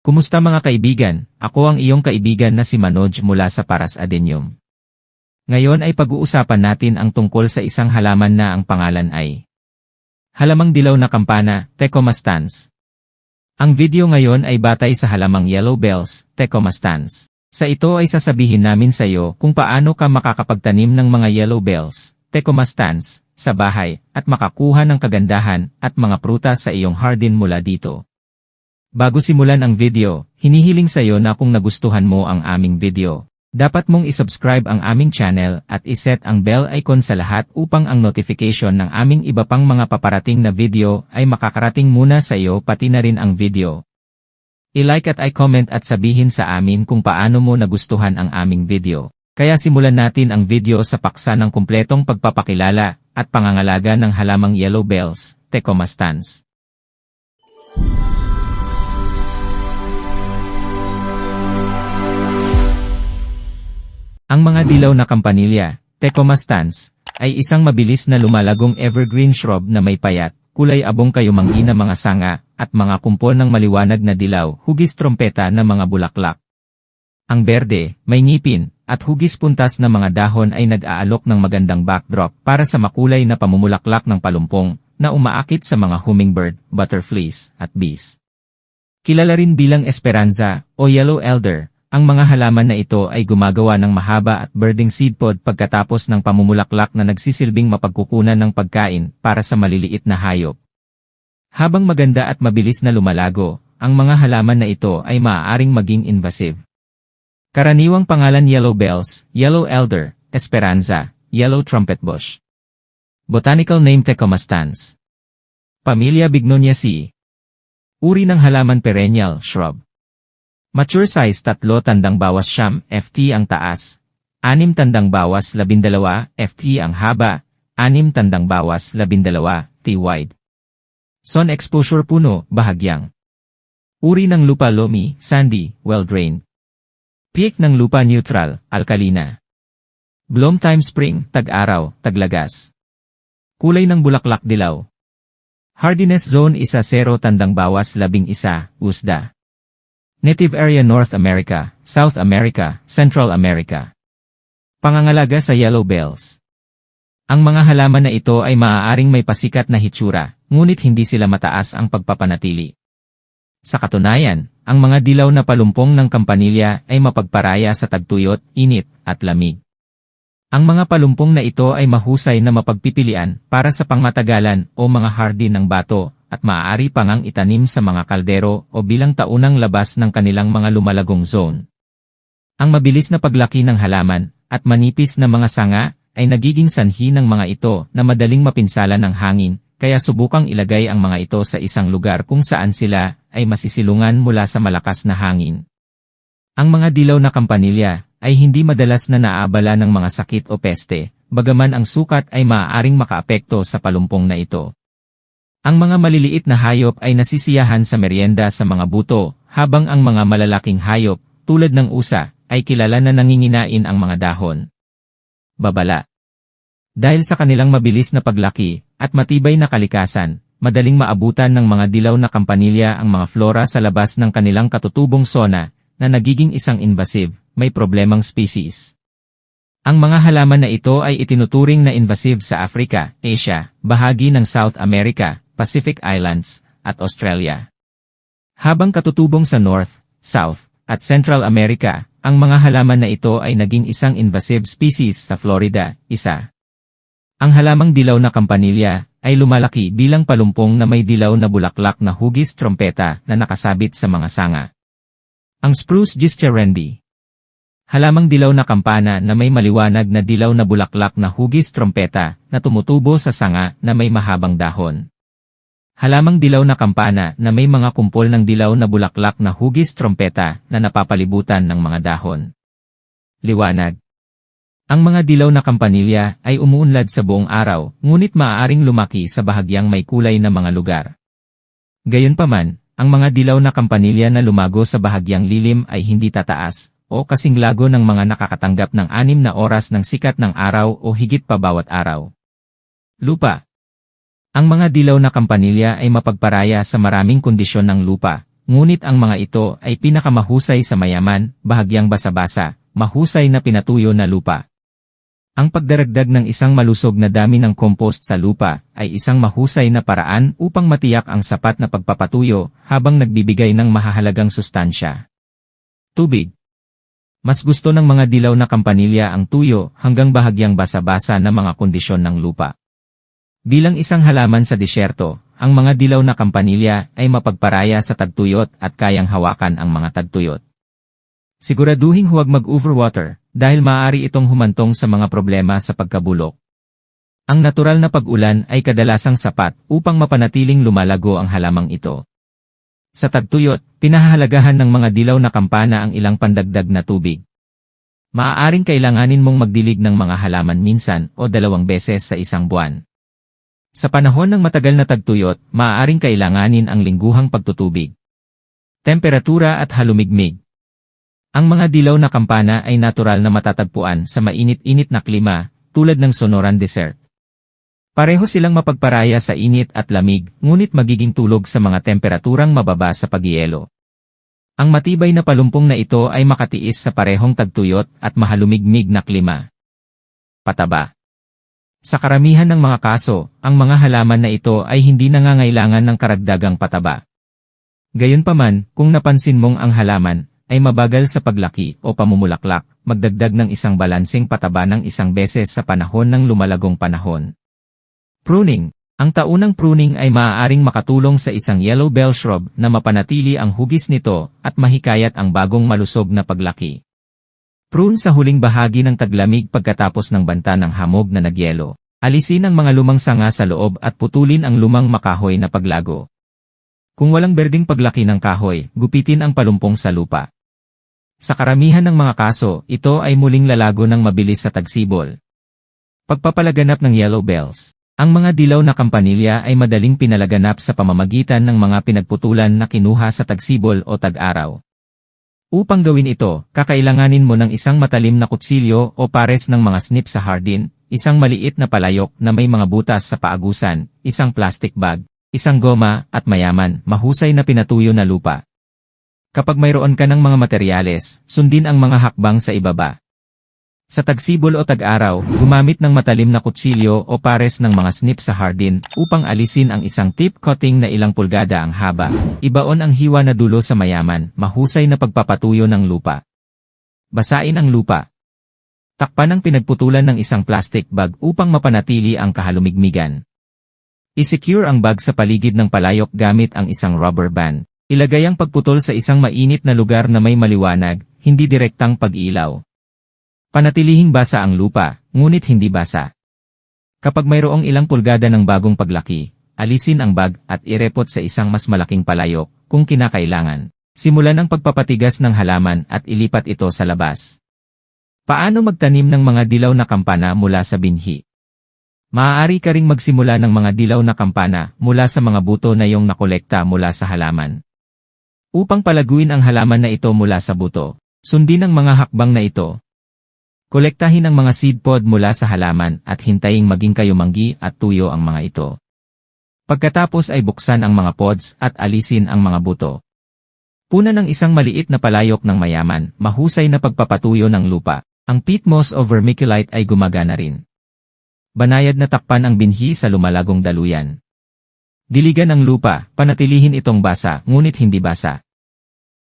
Kumusta mga kaibigan? Ako ang iyong kaibigan na si Manoj mula sa Paras Adenium. Ngayon ay pag-uusapan natin ang tungkol sa isang halaman na ang pangalan ay Halamang dilaw na kampana, Tecomastans. Ang video ngayon ay batay sa halamang Yellow Bells, Tecomastans. Sa ito ay sasabihin namin sa iyo kung paano ka makakapagtanim ng mga Yellow Bells, Tecomastans, sa bahay, at makakuha ng kagandahan at mga prutas sa iyong hardin mula dito. Bago simulan ang video, hinihiling sa iyo na kung nagustuhan mo ang aming video. Dapat mong isubscribe ang aming channel at iset ang bell icon sa lahat upang ang notification ng aming iba pang mga paparating na video ay makakarating muna sa iyo pati na rin ang video. I-like at i-comment at sabihin sa amin kung paano mo nagustuhan ang aming video. Kaya simulan natin ang video sa paksa ng kumpletong pagpapakilala at pangangalaga ng halamang yellow bells, Tecomastans. Ang mga dilaw na kampanilya, Tecomastans, ay isang mabilis na lumalagong evergreen shrub na may payat, kulay abong kayumanggi na mga sanga, at mga kumpol ng maliwanag na dilaw, hugis trompeta na mga bulaklak. Ang berde, may ngipin, at hugis puntas na mga dahon ay nag-aalok ng magandang backdrop para sa makulay na pamumulaklak ng palumpong, na umaakit sa mga hummingbird, butterflies, at bees. Kilala rin bilang esperanza, o yellow elder, ang mga halaman na ito ay gumagawa ng mahaba at birding seed pod pagkatapos ng pamumulaklak na nagsisilbing mapagkukunan ng pagkain para sa maliliit na hayop. Habang maganda at mabilis na lumalago, ang mga halaman na ito ay maaaring maging invasive. Karaniwang pangalan yellow bells, yellow elder, esperanza, yellow trumpet bush. Botanical name Tecomastans. Pamilya Bignoniaceae. Uri ng halaman perennial, shrub. Mature size tatlo tandang bawas siyam, FT ang taas. Anim tandang bawas labindalawa, FT ang haba. Anim tandang bawas labindalawa, T wide. Sun exposure puno, bahagyang. Uri ng lupa loamy, sandy, well-drained. Peak ng lupa neutral, alkalina. Bloom time spring, tag-araw, taglagas. Kulay ng bulaklak dilaw. Hardiness zone isa 0 tandang bawas labing isa, usda. Native area North America, South America, Central America. Pangangalaga sa yellow bells. Ang mga halaman na ito ay maaaring may pasikat na hitsura, ngunit hindi sila mataas ang pagpapanatili. Sa katunayan, ang mga dilaw na palumpong ng kampanilya ay mapagparaya sa tagtuyot, init, at lamig. Ang mga palumpong na ito ay mahusay na mapagpipilian para sa pangmatagalan o mga hardy ng bato at maaari pangang itanim sa mga kaldero o bilang taunang labas ng kanilang mga lumalagong zone. Ang mabilis na paglaki ng halaman at manipis na mga sanga ay nagiging sanhi ng mga ito na madaling mapinsala ng hangin, kaya subukang ilagay ang mga ito sa isang lugar kung saan sila ay masisilungan mula sa malakas na hangin. Ang mga dilaw na kampanilya ay hindi madalas na naabala ng mga sakit o peste, bagaman ang sukat ay maaaring makaapekto sa palumpong na ito. Ang mga maliliit na hayop ay nasisiyahan sa merienda sa mga buto, habang ang mga malalaking hayop, tulad ng usa, ay kilala na nanginginain ang mga dahon. Babala Dahil sa kanilang mabilis na paglaki, at matibay na kalikasan, madaling maabutan ng mga dilaw na kampanilya ang mga flora sa labas ng kanilang katutubong sona, na nagiging isang invasive, may problemang species. Ang mga halaman na ito ay itinuturing na invasive sa Africa, Asia, bahagi ng South America, Pacific Islands, at Australia. Habang katutubong sa North, South, at Central America, ang mga halaman na ito ay naging isang invasive species sa Florida, isa. Ang halamang dilaw na kampanilya ay lumalaki bilang palumpong na may dilaw na bulaklak na hugis trompeta na nakasabit sa mga sanga. Ang spruce giskerendi. Halamang dilaw na kampana na may maliwanag na dilaw na bulaklak na hugis trompeta na tumutubo sa sanga na may mahabang dahon. Halamang dilaw na kampana na may mga kumpol ng dilaw na bulaklak na hugis trompeta na napapalibutan ng mga dahon. Liwanag Ang mga dilaw na kampanilya ay umuunlad sa buong araw, ngunit maaaring lumaki sa bahagyang may kulay na mga lugar. Gayunpaman, ang mga dilaw na kampanilya na lumago sa bahagyang lilim ay hindi tataas, o kasing lago ng mga nakakatanggap ng anim na oras ng sikat ng araw o higit pa bawat araw. Lupa ang mga dilaw na kampanilya ay mapagparaya sa maraming kondisyon ng lupa, ngunit ang mga ito ay pinakamahusay sa mayaman, bahagyang basa-basa, mahusay na pinatuyo na lupa. Ang pagdaragdag ng isang malusog na dami ng compost sa lupa ay isang mahusay na paraan upang matiyak ang sapat na pagpapatuyo habang nagbibigay ng mahahalagang sustansya. Tubig Mas gusto ng mga dilaw na kampanilya ang tuyo hanggang bahagyang basa-basa na mga kondisyon ng lupa. Bilang isang halaman sa disyerto, ang mga dilaw na kampanilya ay mapagparaya sa tagtuyot at kayang hawakan ang mga tagtuyot. Siguraduhing huwag mag-overwater dahil maaari itong humantong sa mga problema sa pagkabulok. Ang natural na pag-ulan ay kadalasang sapat upang mapanatiling lumalago ang halamang ito. Sa tagtuyot, pinahahalagahan ng mga dilaw na kampana ang ilang pandagdag na tubig. Maaaring kailanganin mong magdilig ng mga halaman minsan o dalawang beses sa isang buwan. Sa panahon ng matagal na tagtuyot, maaaring kailanganin ang lingguhang pagtutubig. Temperatura at halumigmig. Ang mga dilaw na kampana ay natural na matatagpuan sa mainit-init na klima, tulad ng Sonoran Desert. Pareho silang mapagparaya sa init at lamig, ngunit magiging tulog sa mga temperaturang mababa sa pagyelo. Ang matibay na palumpong na ito ay makatiis sa parehong tagtuyot at mahalumigmig na klima. Pataba sa karamihan ng mga kaso, ang mga halaman na ito ay hindi nangangailangan ng karagdagang pataba. Gayunpaman, kung napansin mong ang halaman ay mabagal sa paglaki o pamumulaklak, magdagdag ng isang balansing pataba ng isang beses sa panahon ng lumalagong panahon. Pruning Ang taunang pruning ay maaaring makatulong sa isang yellow bell shrub na mapanatili ang hugis nito at mahikayat ang bagong malusog na paglaki. Prune sa huling bahagi ng taglamig pagkatapos ng banta ng hamog na nagyelo. Alisin ang mga lumang sanga sa loob at putulin ang lumang makahoy na paglago. Kung walang berding paglaki ng kahoy, gupitin ang palumpong sa lupa. Sa karamihan ng mga kaso, ito ay muling lalago ng mabilis sa tagsibol. Pagpapalaganap ng yellow bells. Ang mga dilaw na kampanilya ay madaling pinalaganap sa pamamagitan ng mga pinagputulan na kinuha sa tagsibol o tag-araw. Upang gawin ito, kakailanganin mo ng isang matalim na kutsilyo o pares ng mga snip sa hardin, isang maliit na palayok na may mga butas sa paagusan, isang plastic bag, isang goma, at mayaman, mahusay na pinatuyo na lupa. Kapag mayroon ka ng mga materyales, sundin ang mga hakbang sa ibaba. Sa tagsibol o tag-araw, gumamit ng matalim na kutsilyo o pares ng mga snip sa hardin upang alisin ang isang tip coating na ilang pulgada ang haba. Ibaon ang hiwa na dulo sa mayaman, mahusay na pagpapatuyo ng lupa. Basain ang lupa. Takpan ang pinagputulan ng isang plastic bag upang mapanatili ang kahalumigmigan. I-secure ang bag sa paligid ng palayok gamit ang isang rubber band. Ilagay ang pagputol sa isang mainit na lugar na may maliwanag, hindi direktang pag-ilaw. Panatilihing basa ang lupa, ngunit hindi basa. Kapag mayroong ilang pulgada ng bagong paglaki, alisin ang bag at irepot sa isang mas malaking palayok kung kinakailangan. Simulan ang pagpapatigas ng halaman at ilipat ito sa labas. Paano magtanim ng mga dilaw na kampana mula sa binhi? Maaari ka ring magsimula ng mga dilaw na kampana mula sa mga buto na iyong nakolekta mula sa halaman. Upang palaguin ang halaman na ito mula sa buto, sundin ang mga hakbang na ito, Kolektahin ang mga seed pod mula sa halaman at hintaying maging kayumanggi at tuyo ang mga ito. Pagkatapos ay buksan ang mga pods at alisin ang mga buto. Puna ng isang maliit na palayok ng mayaman, mahusay na pagpapatuyo ng lupa. Ang peat moss o vermiculite ay gumagana rin. Banayad na takpan ang binhi sa lumalagong daluyan. Diligan ang lupa, panatilihin itong basa, ngunit hindi basa.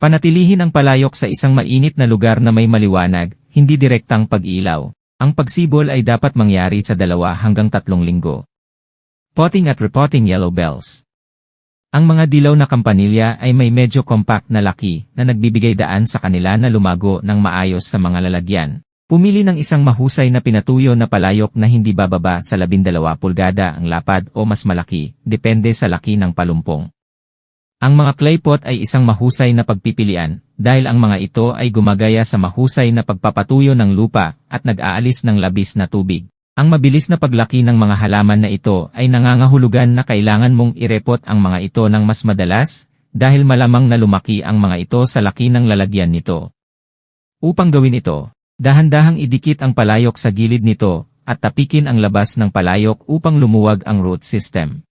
Panatilihin ang palayok sa isang mainit na lugar na may maliwanag, hindi direktang pag-ilaw. Ang pagsibol ay dapat mangyari sa dalawa hanggang tatlong linggo. Potting at repotting yellow bells. Ang mga dilaw na kampanilya ay may medyo compact na laki na nagbibigay daan sa kanila na lumago ng maayos sa mga lalagyan. Pumili ng isang mahusay na pinatuyo na palayok na hindi bababa sa 12 pulgada ang lapad o mas malaki, depende sa laki ng palumpong. Ang mga clay pot ay isang mahusay na pagpipilian, dahil ang mga ito ay gumagaya sa mahusay na pagpapatuyo ng lupa at nag-aalis ng labis na tubig. Ang mabilis na paglaki ng mga halaman na ito ay nangangahulugan na kailangan mong irepot ang mga ito ng mas madalas, dahil malamang na lumaki ang mga ito sa laki ng lalagyan nito. Upang gawin ito, dahan-dahang idikit ang palayok sa gilid nito, at tapikin ang labas ng palayok upang lumuwag ang root system.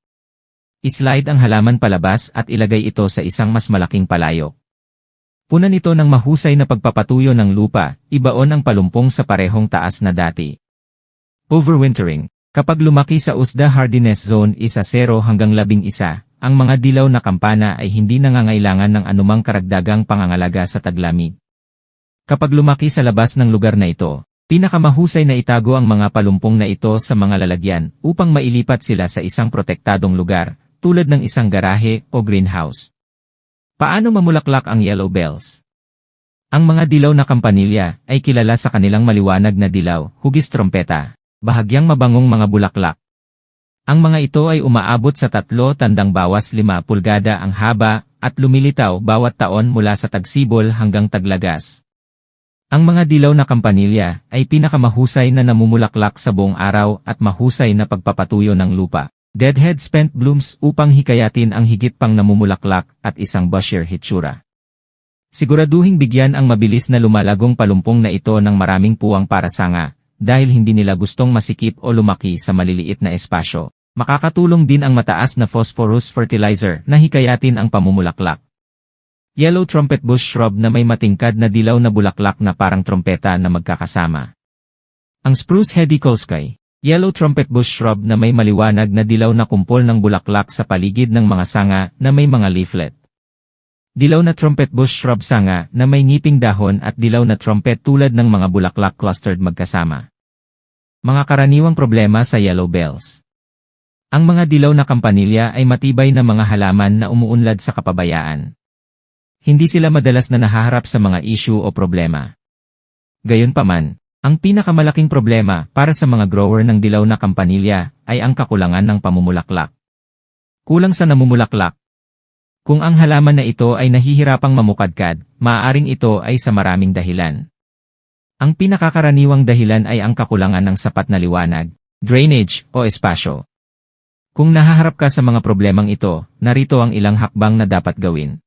Islide ang halaman palabas at ilagay ito sa isang mas malaking palayok. Punan ito ng mahusay na pagpapatuyo ng lupa, ibaon ang palumpong sa parehong taas na dati. Overwintering. Kapag lumaki sa USDA hardiness zone isa 0 hanggang 11, ang mga dilaw na kampana ay hindi nangangailangan ng anumang karagdagang pangangalaga sa taglamig. Kapag lumaki sa labas ng lugar na ito, pinakamahusay na itago ang mga palumpong na ito sa mga lalagyan upang mailipat sila sa isang protektadong lugar, tulad ng isang garahe o greenhouse. Paano mamulaklak ang yellow bells? Ang mga dilaw na kampanilya ay kilala sa kanilang maliwanag na dilaw, hugis trompeta, bahagyang mabangong mga bulaklak. Ang mga ito ay umaabot sa tatlo tandang bawas lima pulgada ang haba at lumilitaw bawat taon mula sa tagsibol hanggang taglagas. Ang mga dilaw na kampanilya ay pinakamahusay na namumulaklak sa buong araw at mahusay na pagpapatuyo ng lupa. Deadhead spent blooms upang hikayatin ang higit pang namumulaklak at isang bushier hitsura. Siguraduhing bigyan ang mabilis na lumalagong palumpong na ito ng maraming puwang para sanga, dahil hindi nila gustong masikip o lumaki sa maliliit na espasyo. Makakatulong din ang mataas na phosphorus fertilizer na hikayatin ang pamumulaklak. Yellow trumpet bush shrub na may matingkad na dilaw na bulaklak na parang trompeta na magkakasama. Ang spruce hedicolsky, yellow trumpet bush shrub na may maliwanag na dilaw na kumpol ng bulaklak sa paligid ng mga sanga na may mga leaflet. Dilaw na trumpet bush shrub sanga na may ngiping dahon at dilaw na trumpet tulad ng mga bulaklak clustered magkasama. Mga karaniwang problema sa yellow bells. Ang mga dilaw na kampanilya ay matibay na mga halaman na umuunlad sa kapabayaan. Hindi sila madalas na nahaharap sa mga issue o problema. Gayunpaman, ang pinakamalaking problema para sa mga grower ng dilaw na kampanilya ay ang kakulangan ng pamumulaklak. Kulang sa namumulaklak. Kung ang halaman na ito ay nahihirapang mamukadkad, maaaring ito ay sa maraming dahilan. Ang pinakakaraniwang dahilan ay ang kakulangan ng sapat na liwanag, drainage, o espasyo. Kung nahaharap ka sa mga problemang ito, narito ang ilang hakbang na dapat gawin.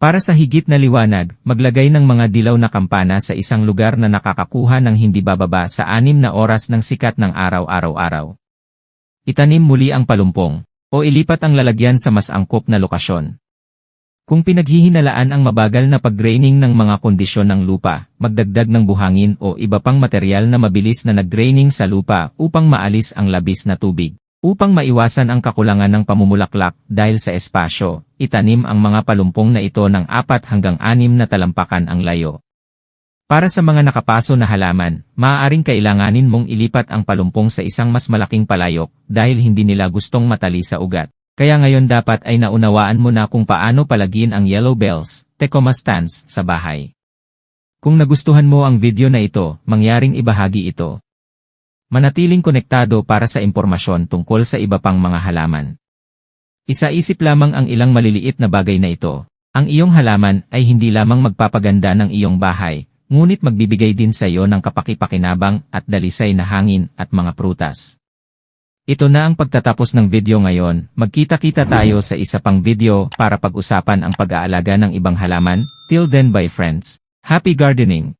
Para sa higit na liwanag, maglagay ng mga dilaw na kampana sa isang lugar na nakakakuha ng hindi bababa sa anim na oras ng sikat ng araw araw-araw. Itanim muli ang palumpong, o ilipat ang lalagyan sa mas angkop na lokasyon. Kung pinaghihinalaan ang mabagal na pag-draining ng mga kondisyon ng lupa, magdagdag ng buhangin o iba pang material na mabilis na nag-draining sa lupa upang maalis ang labis na tubig. Upang maiwasan ang kakulangan ng pamumulaklak dahil sa espasyo, itanim ang mga palumpong na ito ng 4 hanggang 6 na talampakan ang layo. Para sa mga nakapaso na halaman, maaaring kailanganin mong ilipat ang palumpong sa isang mas malaking palayok dahil hindi nila gustong matali sa ugat. Kaya ngayon dapat ay naunawaan mo na kung paano palagin ang yellow bells, tecoma stands, sa bahay. Kung nagustuhan mo ang video na ito, mangyaring ibahagi ito. Manatiling konektado para sa impormasyon tungkol sa iba pang mga halaman. Isa-isip lamang ang ilang maliliit na bagay na ito. Ang iyong halaman ay hindi lamang magpapaganda ng iyong bahay, ngunit magbibigay din sa iyo ng kapakipakinabang at dalisay na hangin at mga prutas. Ito na ang pagtatapos ng video ngayon, magkita-kita tayo sa isa pang video para pag-usapan ang pag-aalaga ng ibang halaman, till then bye friends, happy gardening!